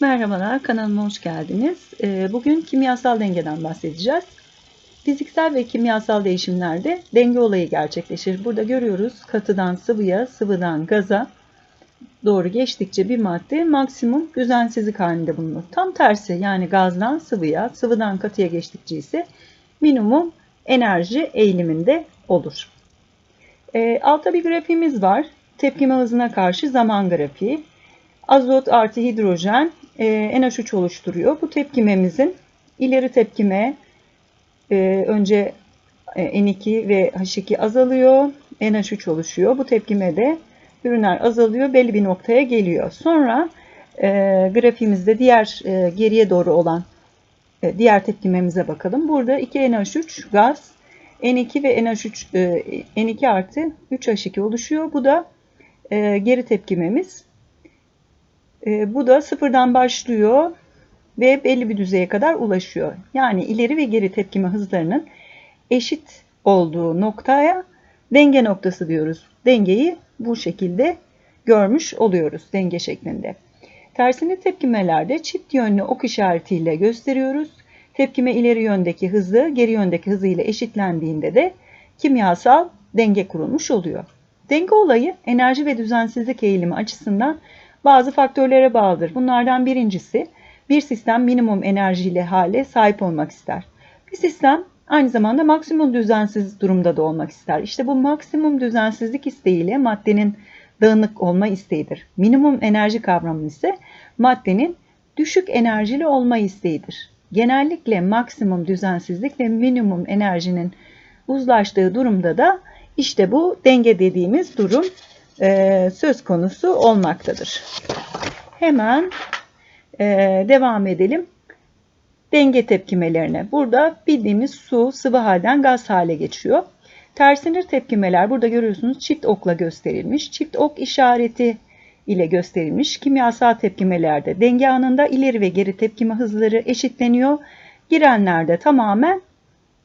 Merhabalar, kanalıma hoş geldiniz. Ee, Bugün kimyasal dengeden bahsedeceğiz. Fiziksel ve kimyasal değişimlerde denge olayı gerçekleşir. Burada görüyoruz katıdan sıvıya, sıvıdan gaza doğru geçtikçe bir madde maksimum düzensizlik halinde bulunur. Tam tersi yani gazdan sıvıya, sıvıdan katıya geçtikçe ise minimum enerji eğiliminde olur. Ee, altta bir grafiğimiz var. Tepkime hızına karşı zaman grafiği. Azot artı hidrojen e, NH3 oluşturuyor. Bu tepkimemizin ileri tepkime e, önce e, N2 ve H2 azalıyor. NH3 oluşuyor. Bu tepkimede ürünler azalıyor. Belli bir noktaya geliyor. Sonra e, grafiğimizde diğer e, geriye doğru olan e, diğer tepkimemize bakalım. Burada 2 NH3 gaz N2 ve NH3 e, N2 artı 3 H2 oluşuyor. Bu da e, geri tepkimemiz. E, bu da sıfırdan başlıyor ve belli bir düzeye kadar ulaşıyor. Yani ileri ve geri tepkime hızlarının eşit olduğu noktaya denge noktası diyoruz. Dengeyi bu şekilde görmüş oluyoruz denge şeklinde. Tersine tepkimelerde çift yönlü ok işaretiyle gösteriyoruz. Tepkime ileri yöndeki hızı geri yöndeki hızı ile eşitlendiğinde de kimyasal denge kurulmuş oluyor. Denge olayı enerji ve düzensizlik eğilimi açısından bazı faktörlere bağlıdır. Bunlardan birincisi bir sistem minimum enerjili hale sahip olmak ister. Bir sistem aynı zamanda maksimum düzensiz durumda da olmak ister. İşte bu maksimum düzensizlik isteğiyle maddenin dağınık olma isteğidir. Minimum enerji kavramı ise maddenin düşük enerjili olma isteğidir. Genellikle maksimum düzensizlik ve minimum enerjinin uzlaştığı durumda da işte bu denge dediğimiz durum e, söz konusu olmaktadır. Hemen e, devam edelim. Denge tepkimelerine. Burada bildiğimiz su sıvı halden gaz hale geçiyor. Tersinir tepkimeler burada görüyorsunuz çift okla gösterilmiş. Çift ok işareti ile gösterilmiş. Kimyasal tepkimelerde denge anında ileri ve geri tepkime hızları eşitleniyor. Girenlerde tamamen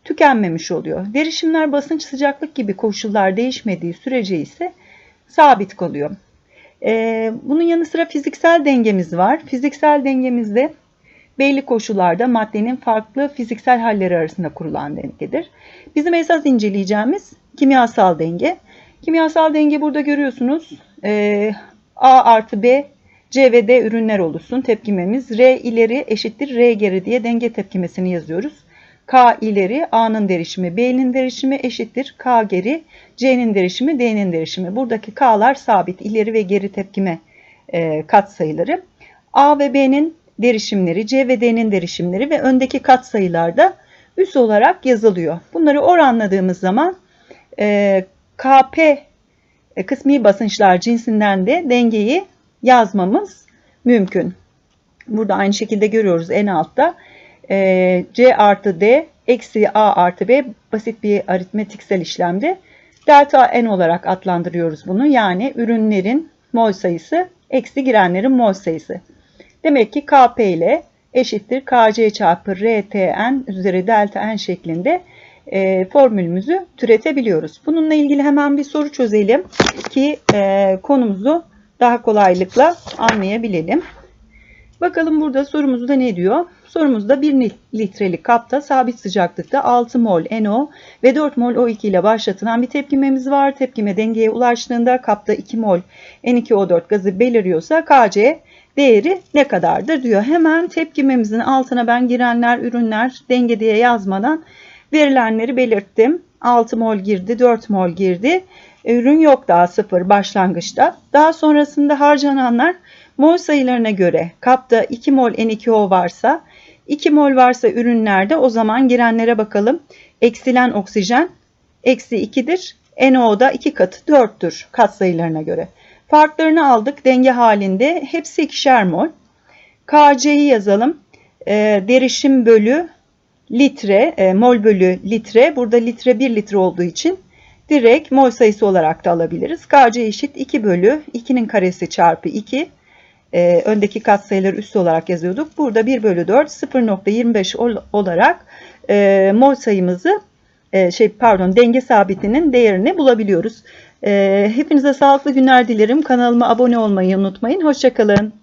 tükenmemiş oluyor. Derişimler basınç sıcaklık gibi koşullar değişmediği sürece ise sabit kalıyor. Ee, bunun yanı sıra fiziksel dengemiz var. Fiziksel dengemizde belli koşullarda maddenin farklı fiziksel halleri arasında kurulan dengedir. Bizim esas inceleyeceğimiz kimyasal denge. Kimyasal denge burada görüyorsunuz. Ee, A artı B, C ve D ürünler oluşsun. Tepkimemiz R ileri eşittir R geri diye denge tepkimesini yazıyoruz. K ileri A'nın derişimi B'nin derişimi eşittir K geri C'nin derişimi D'nin derişimi. Buradaki K'lar sabit ileri ve geri tepkime e, katsayıları. A ve B'nin derişimleri C ve D'nin derişimleri ve öndeki katsayılar da üs olarak yazılıyor. Bunları oranladığımız zaman e, KP e, kısmi basınçlar cinsinden de dengeyi yazmamız mümkün. Burada aynı şekilde görüyoruz en altta. E, C artı D eksi A artı B basit bir aritmetiksel işlemde delta N olarak adlandırıyoruz bunu. Yani ürünlerin mol sayısı eksi girenlerin mol sayısı. Demek ki Kp ile eşittir Kc çarpı Rtn üzeri delta N şeklinde e, formülümüzü türetebiliyoruz. Bununla ilgili hemen bir soru çözelim ki e, konumuzu daha kolaylıkla anlayabilelim. Bakalım burada sorumuzda ne diyor? Sorumuzda 1 litrelik kapta sabit sıcaklıkta 6 mol NO ve 4 mol O2 ile başlatılan bir tepkimemiz var. Tepkime dengeye ulaştığında kapta 2 mol N2O4 gazı beliriyorsa Kc değeri ne kadardır diyor. Hemen tepkimemizin altına ben girenler, ürünler denge diye yazmadan verilenleri belirttim. 6 mol girdi, 4 mol girdi. Ürün yok daha sıfır başlangıçta. Daha sonrasında harcananlar mol sayılarına göre kapta 2 mol N2O varsa 2 mol varsa ürünlerde o zaman girenlere bakalım. Eksilen oksijen eksi 2'dir. NO da 2 katı 4'tür kat sayılarına göre. Farklarını aldık denge halinde. Hepsi ikişer mol. KC'yi yazalım. E, derişim bölü litre, e, mol bölü litre. Burada litre 1 litre olduğu için direkt mol sayısı olarak da alabiliriz. Kc eşit 2 bölü 2'nin karesi çarpı 2. E, öndeki katsayıları üst olarak yazıyorduk. Burada 1 bölü 4 0.25 olarak e, mol sayımızı e, şey pardon denge sabitinin değerini bulabiliyoruz. E, hepinize sağlıklı günler dilerim. Kanalıma abone olmayı unutmayın. Hoşçakalın.